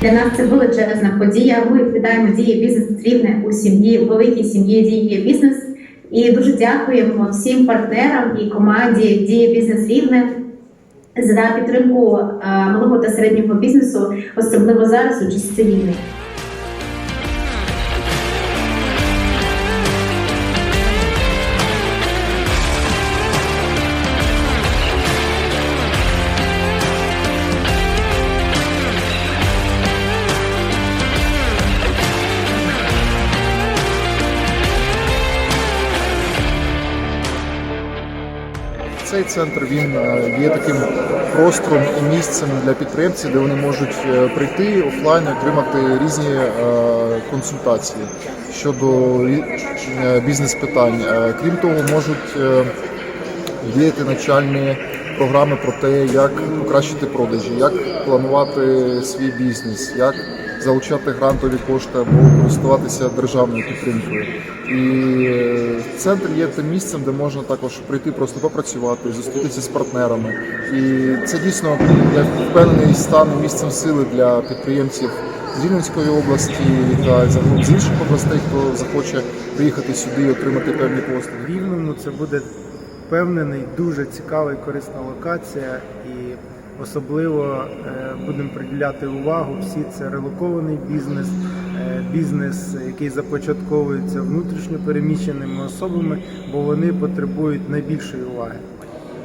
Для нас це величезна подія. Ми вітаємо діє бізнес рівне у сім'ї, у великій сім'ї діє бізнес. І дуже дякуємо всім партнерам і команді Діє бізнес рівне за підтримку е, малого та середнього бізнесу, особливо зараз у часи війни. Цей центр він е, є таким простором і місцем для підприємців, де вони можуть е, прийти офлайн і отримати різні е, консультації щодо бізнес-питань. Крім того, можуть діяти навчальні програми про те, як покращити продажі, як планувати свій бізнес, як залучати грантові кошти або користуватися державною підтримкою. І е, центр є тим місцем, де можна також прийти просто попрацювати, зустрітися з партнерами. І це дійсно я впевнений стане місцем сили для підприємців з Рівненської області та загалом з інших областей, хто захоче приїхати сюди і отримати певні послуги. Рівному це буде впевнений, дуже цікава і корисна локація, і особливо е, будемо приділяти увагу. Всі це релокований бізнес, е, бізнес, який започатковується внутрішньо переміщеними особами, бо вони потребують найбільшої уваги.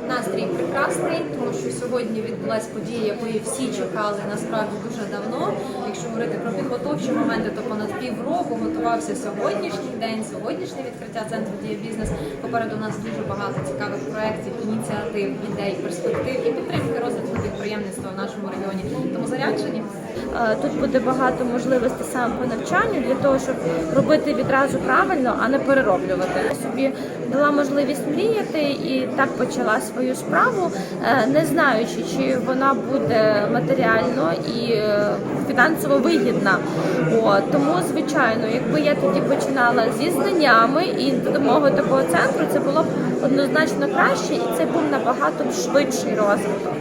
Настрій прекрасний, тому що сьогодні відбулася подія, якої всі чекали насправді дуже давно. Якщо говорити про підготовчі моменти, то понад півроку готувався сьогоднішній день, сьогоднішнє відкриття центру дія бізнес. Попереду у нас дуже багато цікавих проєктів, ініціатив, ідей, перспектив і підтримки розвитку в. Тому заряджені. Е, Тут буде багато можливостей саме по навчанню для того, щоб робити відразу правильно, а не перероблювати. Я собі дала можливість мріяти і так почала свою справу, е, не знаючи, чи вона буде матеріально і е, фінансово вигідна. От, тому, звичайно, якби я тоді починала зі знаннями і до такого центру, це було б однозначно краще, і це був набагато швидший розвиток.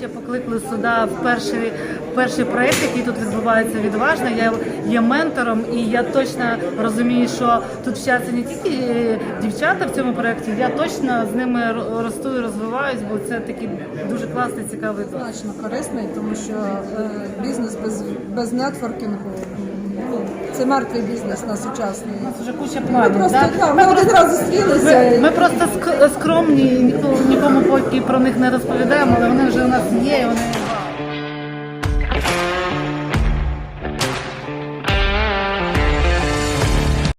Ще покликали сюди в перший, перший проєкт, який тут відбувається відважно. Я є ментором, і я точно розумію, що тут вчаться не тільки е, дівчата в цьому проєкті, я точно з ними росту і розвиваюсь, бо це такий дуже класний, цікавий. Значно корисний, тому що е, бізнес без, без нетворкінгу ну, це мертвий бізнес на сучасний. Нас Вже куча Ми просто да? да, ми один раз зустрілися. Ми, ми просто ск- скромні, нікому поки про них не розповідаємо, але вони вже у нас є, і вони